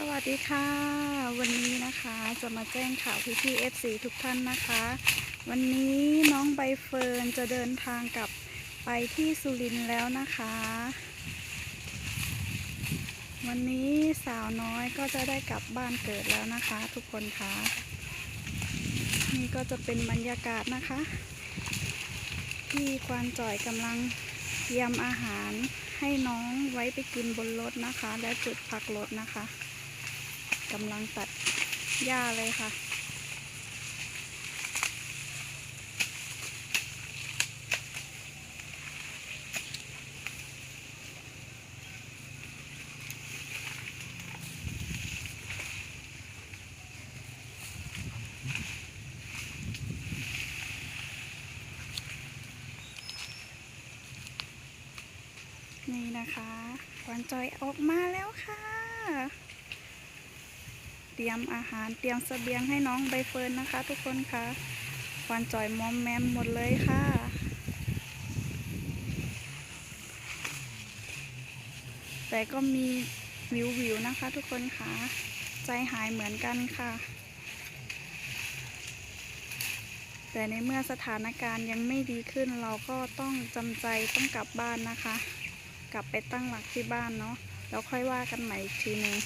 สวัสดีค่ะ วันนี้นะคะจะมาแจ้งข่าวพี่พี่เอฟซีทุกท่านนะคะ วันนี้น้องใบเฟิร์นจะเดินทางกลับไปที่สุรินทร์แล้วนะคะ วันนี้สาวน้อยก็จะได้กลับบ้านเกิดแล้วนะคะ ทุกคนคะนี่ก็จะเป็นบรรยากาศนะคะ ที่ควานจ่อยกำลังเตรียมอาหารให้น้องไว้ไปกินบนรถนะคะ และจุดพักรถนะคะ กำลังตัดหญ้าเลยค่ะ นี่นะคะควันจอยออกมาแล้วค่ะ เตรียมอาหารเตรียมเสบียงให้น้องใบเฟิร์นนะคะ ทุกคนคะควันจ่อยมอมแมมหมดเลยค่ะ แต่ก็มีวิววิวนะคะ ทุกคนคะใจหายเหมือนกันค่ะ แต่ในเมื่อสถานการณ์ยังไม่ดีขึ้นเราก็ต้องจำใจต้องกลับบ้านนะคะ กลับไปตั้งหลักที่บ้านเนาะแล้วค่อยว่ากันใหม่อีกทีหนึ่ง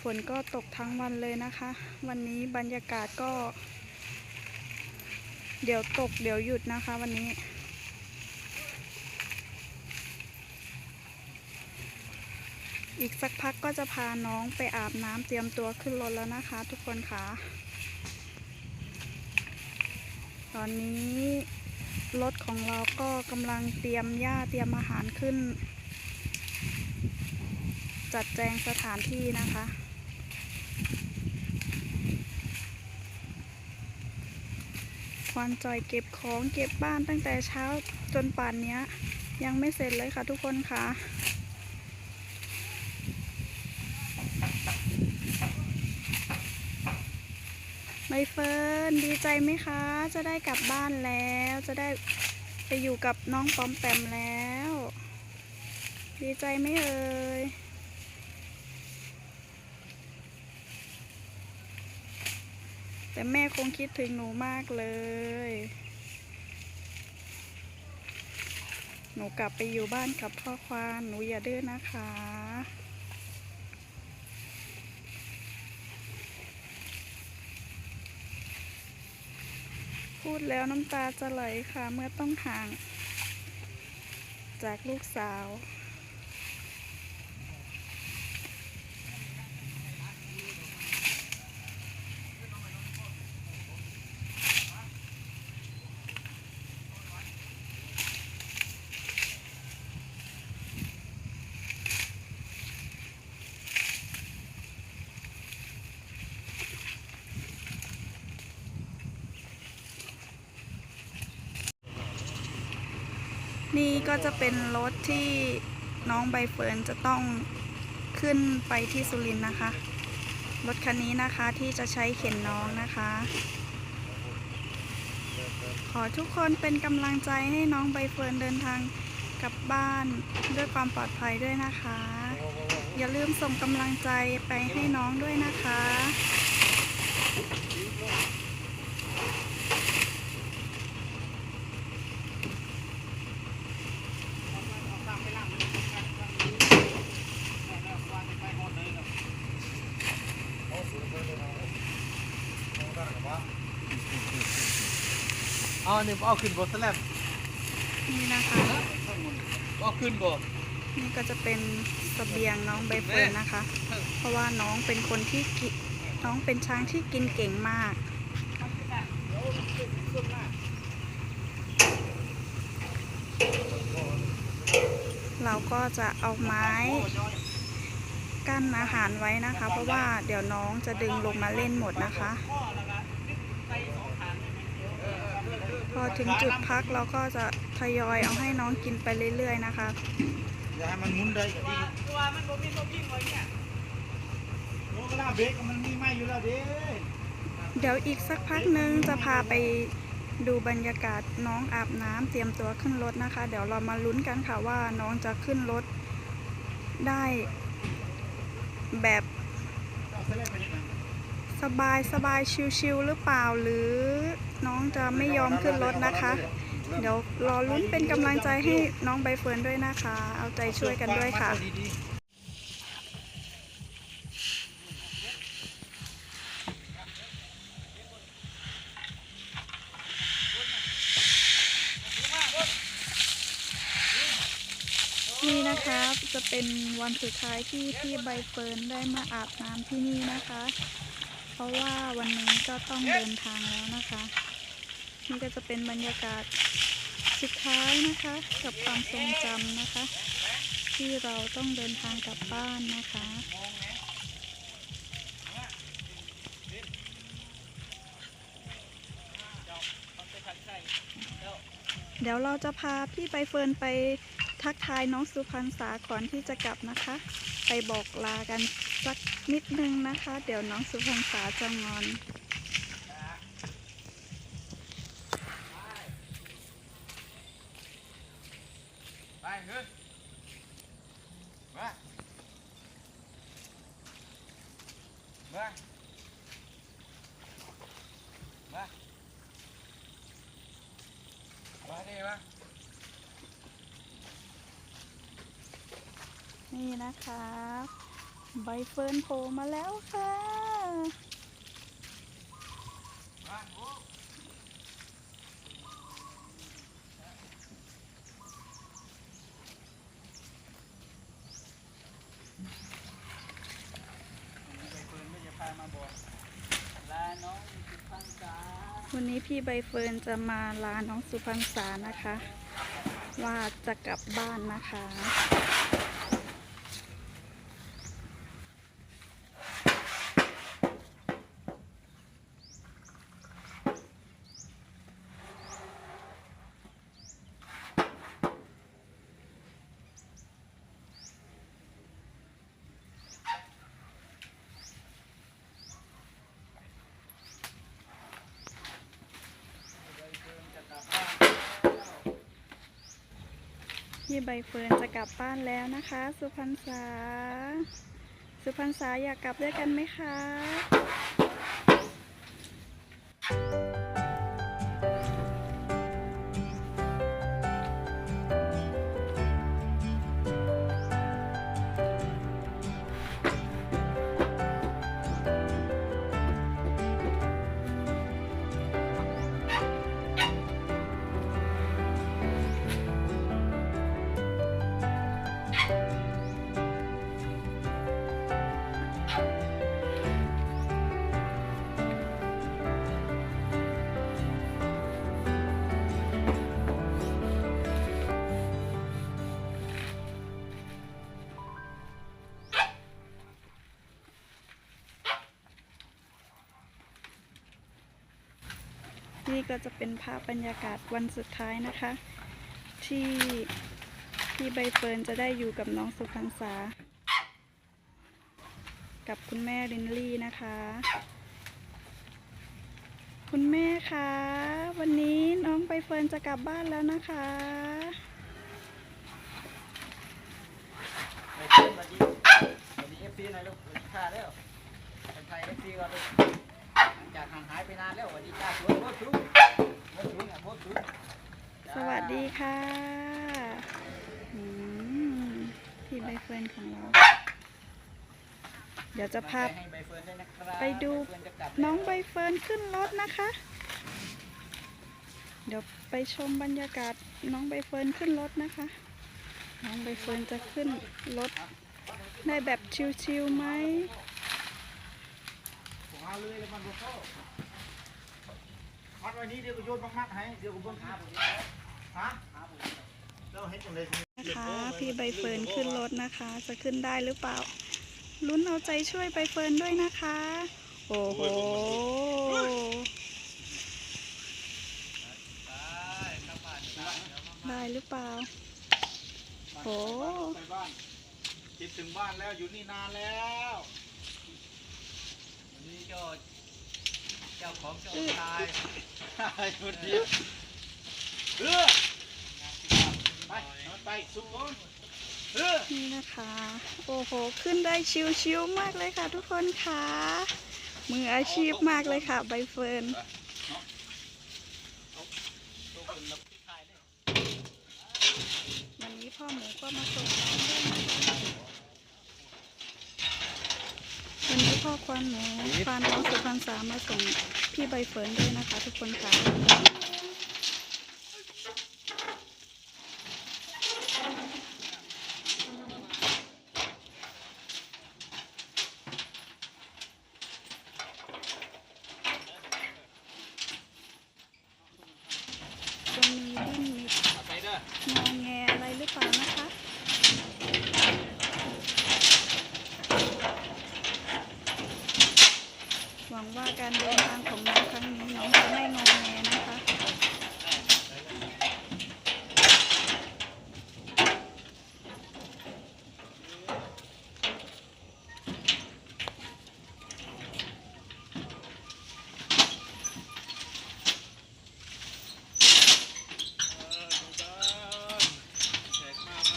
ฝนก็ตกทั้งวันเลยนะคะ วันนี้บรรยากาศก็ เดี๋ยวตกเดี๋ยวหยุดนะคะวันนี้ อีกสักพักก็จะพาน้องไปอาบน้ำเตรียมตัวขึ้นรถแล้วนะคะ ทุกคนค่ะ ตอนนี้รถของเราก็กำลังเตรียมหญ้าเตรียมอาหารขึ้น จัดแจงสถานที่นะคะ ควันจอยเก็บของเก็บบ้านตั้งแต่เช้าจนป่านนี้ยยังไม่เสร็จเลยค่ะทุกคนค่ะใบเฟิร์นดีใจไหมคะ จะได้กลับบ้านแล้ว จะได้ไปอยู่กับน้องปอมแปมแล้ว ดีใจไหมเอ่ย แต่แม่คงคิดถึงหนูมากเลย หนูกลับไปอยู่บ้านกับพ่อควาน หนูอย่าดื้อนะคะ พูดแล้วน้ำตาจะไหลค่ะ เมื่อต้องห่าง จากลูกสาว นี่ก็จะเป็นรถที่น้องใบเฟิร์นจะต้องขึ้นไปที่สุรินทร์นะคะ รถคันนี้นะคะที่จะใช้เข็นน้องนะคะ ขอทุกคนเป็นกำลังใจให้น้องใบเฟิร์นเดินทางกลับบ้านด้วยความปลอดภัยด้วยนะคะ อย่าลืมส่งกำลังใจไปให้น้องด้วยนะคะ เอาเนี่ยเอาขึ้นบนสแลมนี่นะคะเอาขึ้นบน นี่ก็จะเป็นเสบียงน้องใบเฟิร์นนะคะ เพราะว่าน้องเป็นคนที่กิน้องเป็นช้างที่กินเก่งมาก เราก็จะเอาไม้กั้นอาหารไว้นะคะ เพราะว่าเดี๋ยวน้องจะดึงลงมาเล่นหมดนะคะ พอถึงจุดพักเราก็จะทยอยเอาให้น้องกินไปเรื่อย ๆ นะคะอย่าให้มันมุนได้ตัวมันบ่มีตัววิ่งไว้เนี่ยโอ้เวลาเบกมันมีไม่อยู่แล้วเด้เดี๋ยวอีกสักพักนึงจะพาไปดูบรรยากาศน้องอาบน้ำเตรียมตัวขึ้นรถนะคะ เดี๋ยวเรามาลุ้นกันค่ะว่าน้องจะขึ้นรถได้แบบ สบายสบายชิวๆหรือเปล่าหรือน้องจะไม่ยอมขึ้นรถนะคะ เดี๋ยวรอลุ้นเป็นกำลังใจให้น้องใบเฟิร์นด้วยนะคะ เอาใจช่วยกันด้วยค่ะนี่นะคะจะเป็นวันสุดท้ายที่พี่ใบเฟิร์นได้มาอาบน้ำที่นี่นะคะ ราะว่าวันนี้ก็ต้องเดินทางแล้วนะคะ นี่ก็จะเป็นบรรยากาศสุดท้ายนะคะ กับความทรงจำนะคะ ที่เราต้องเดินทางกลับบ้านนะคะเดี๋ยวเราจะพาพี่ใบเฟิร์นไปทักทายน้องสุพรรณษาก่อนที่จะกลับนะคะ ไปบอกลากันสัก นิดนึงนะคะ เดี๋ยวน้องสุพรรณษาจะงอน ไปเฮ้ยมามามามาดิมานี่นะคะ ใบเฟิร์นโผล่มาแล้วค่ะ วันนี้พี่ใบเฟิร์นจะมาลาน้องสุพรรณษานะคะ ว่าจะกลับบ้านนะคะ พี่ใบเฟิร์นจะกลับบ้านแล้วนะคะ สุพรรณษา สุพรรณษาอยากกลับด้วยกันไหมคะ นี่ก็จะเป็นภาพบรรยากาศวันสุดท้ายนะคะ ที่ที่ใบเฟิร์นจะได้อยู่กับน้องสุพรรณษา กับคุณแม่ลินลี่นะคะ คุณแม่คะวันนี้น้องใบเฟิร์นจะกลับบ้านแล้วนะคะ ไปเชิญสวัสดีสวัสดีเอฟซีหน่อยลูกสวัสดีค่ะเร็วเป็นไทยเอฟซีก่อนลูกหลังจากห่างหายไปนานแล้วสวัสดีจ้าสวยโคตรสูงโคตรสูงอะโคตรสูง ส วัสดีค่ะพี่ใบเฟิร์นของเรา เดี๋ยวจะพาไปดูน้องใบเฟิร์นขึ้นรถนะคะ เดี๋ยวไปชมบรรยากาศน้องใบเฟิร์นขึ้นรถนะคะ น้องใบเฟิร์นจะขึ้นรถได้แบบชิวๆไหมเอาเลยมันบ่เข้ามัดไว้นี้เดี๋ยวก็โยนมัดๆให้เดี๋ยวก็เบิ่งหาผม นจังเลยนะคะพี่ใบเฟิร์นขึ้นรถนะคะ จะขึ้นได้หรือเปล่า ลุ้นเอาใจช่วยใบเฟิร์นด้วยนะคะ โอ้โหได้หรือเปล่าโอ้ไปบ้านคิดถึงบ้านแล้วอยู่นี่นานแล้ววันนี้เจ้าเจ้าของเจ้าชายคนเดียว เออไปนอนไปสูงเออนี่นะคะ โอ้โห ขึ้นได้ชิวๆมากเลยค่ะ ทุกคนค่ะ มืออาชีพมากเลยค่ะ ใบเฟิร์นวันนี้พ่อหมูก็มาส่งน้องด้วยนะคะวันนี้พ่อควานหมูควานน้องสุพรรณสามาส่งพี่ใบเฟิร์นด้วยนะคะ ทุกคนค่ะจะมีดิ้นมี เอาไปเด้อง อแงอะไรหรือเปล่านะคะ หวังว่าการเดินทางของน้องครั้งนี้น้องจะไม่งอแงนะคะ แขกมาไหม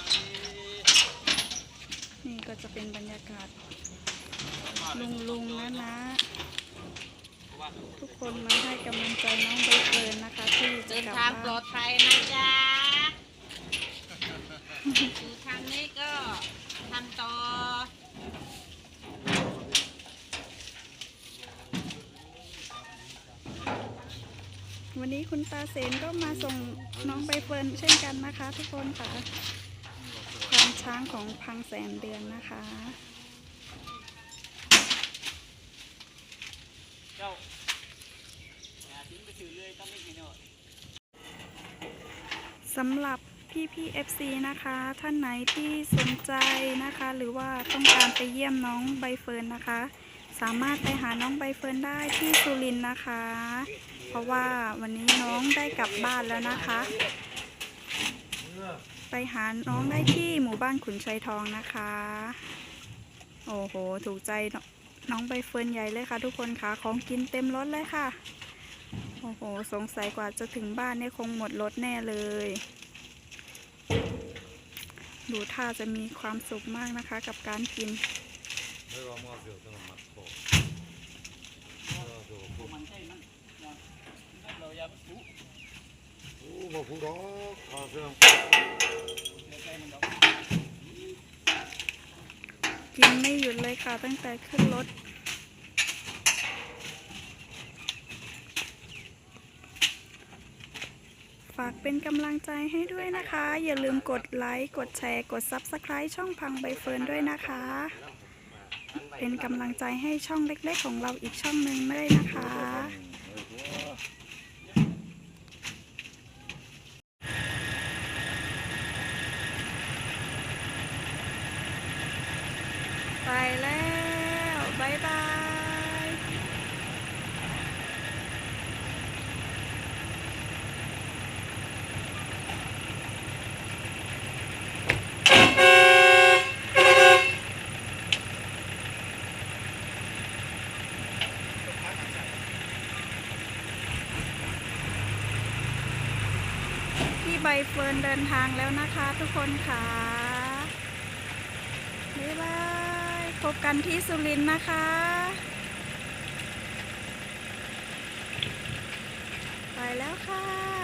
นี่ก็จะเป็นบรรยากาศลุงลุงนะนะ ทุก คนมาให้กำลังใจน้องใบเฟิร์นนะคะที่จะเดินกลับทางปลบ้าอนดภัยนะจ๊ะอยู่ทางนี้ก็ทำต่อวันนี้คุณตาเสนก็มาส่งน้องใบเฟิร์นเช่นกันนะคะ ทุกคนค่ะความช้างของพังแสนเดือนนะคะ เจ้า สำหรับพี่พี่ FC นะคะ ท่านไหนที่สนใจนะคะ หรือว่าต้องการไปเยี่ยมน้องใบเฟิร์นนะคะ สามารถไปหาน้องใบเฟิร์นได้ที่สุรินทร์นะคะ เพราะว่าวันนี้น้องได้กลับบ้านแล้วนะคะ ไปหาน้องได้ที่หมู่บ้านขุนชัยทองนะคะ โอ้โห ถูกใจน้องใบเฟิร์นใหญ่เลยค่ะ ทุกคนค่ะของกินเต็มรถเลยค่ะ โอ้โห สงสัยกว่าจะถึงบ้านเนี่ยคงหมดรถแน่เลย ดูท่าจะมีความสุขมากนะคะกับการกินกินไม่หยุดเลยค่ะตั้งแต่ขึ้นรถากเป็นกำลังใจให้ด้วยนะคะ อย่าลืมกดไลค์ กดแชร์ กด Subscribe ช่องพังใบเฟิร์นด้วยนะคะ เป็นกำลังใจให้ช่องเล็กๆของเราอีกช่องหนึ่งไม่ได้นะคะ ไปแล้วบายบาย พี่ใบ เฟิร์นเดินทางแล้วนะคะทุกคนค่ะบ๊ายบายพบกันที่สุรินทร์นะคะไปแล้วค่ะ